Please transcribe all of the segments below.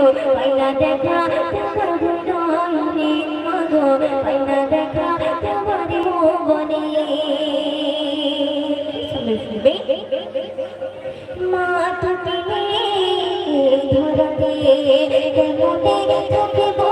পাইনা দেখা মাগো দেখা তোমার ভুবনে মা তুমি ধরতে কেমনে তোকে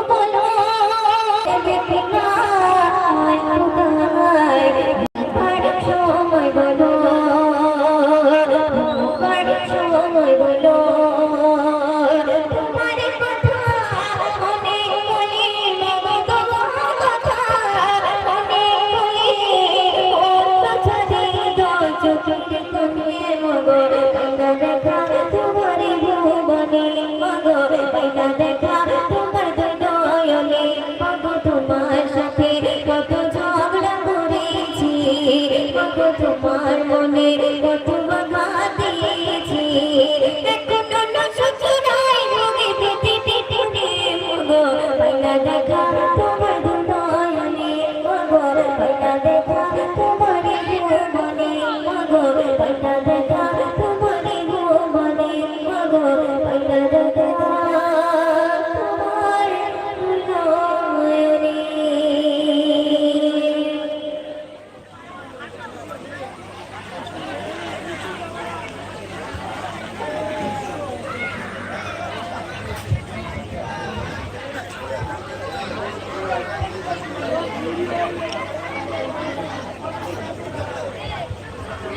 দেখা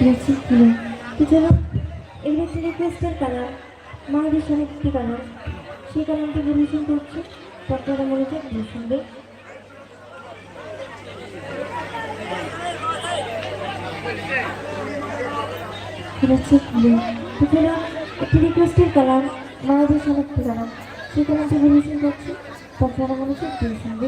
Grazie, কি যেন এগুলো হচ্ছে রিকোয়েস্টের কালার মায়েদের সঙ্গে একটি কালার সেই কালারটি পরিবেশন করছে আপনারা মনোযোগ দিয়ে শুনবে হচ্ছে এছাড়া একটি রিকোয়েস্টের কালার মায়েদের সঙ্গে একটি কালার সেই কালারটি পরিবেশন করছে আপনারা মনোযোগ দিয়ে শুনবে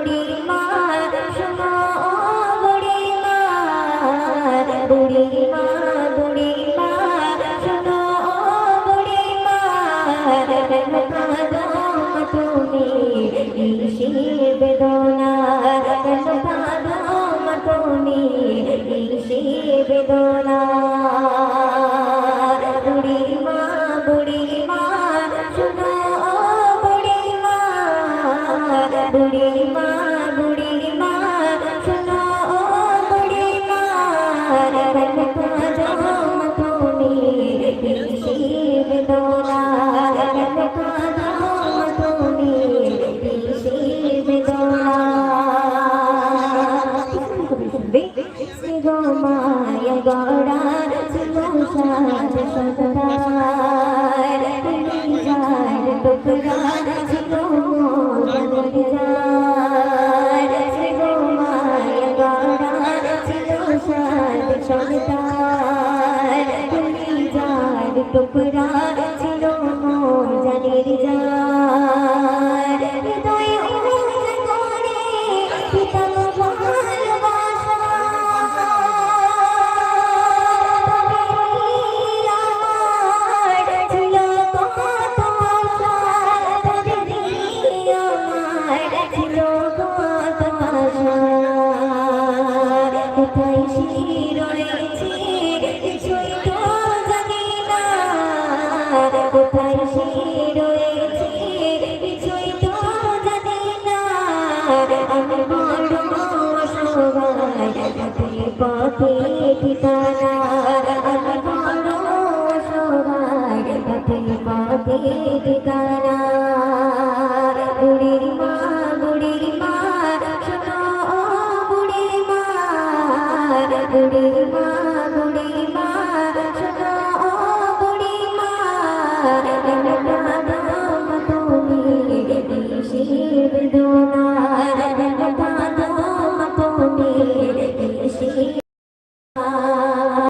বেদনা বুড়ি মা বুড়ি মা শোনো বুড়ি মা বুড়ি মা শ্রী গো মায়া গড়া সুসাদ সদার যার টুকরা ছিল যার গো রয়েছে কিছুই তো জানি না কোথায় সে রয়েছে কিছুই তো জানি না আমি বড় অসহায় পথে ঠিকানা আমি বড় পথে পথে ঠিকানা I'm gonna be.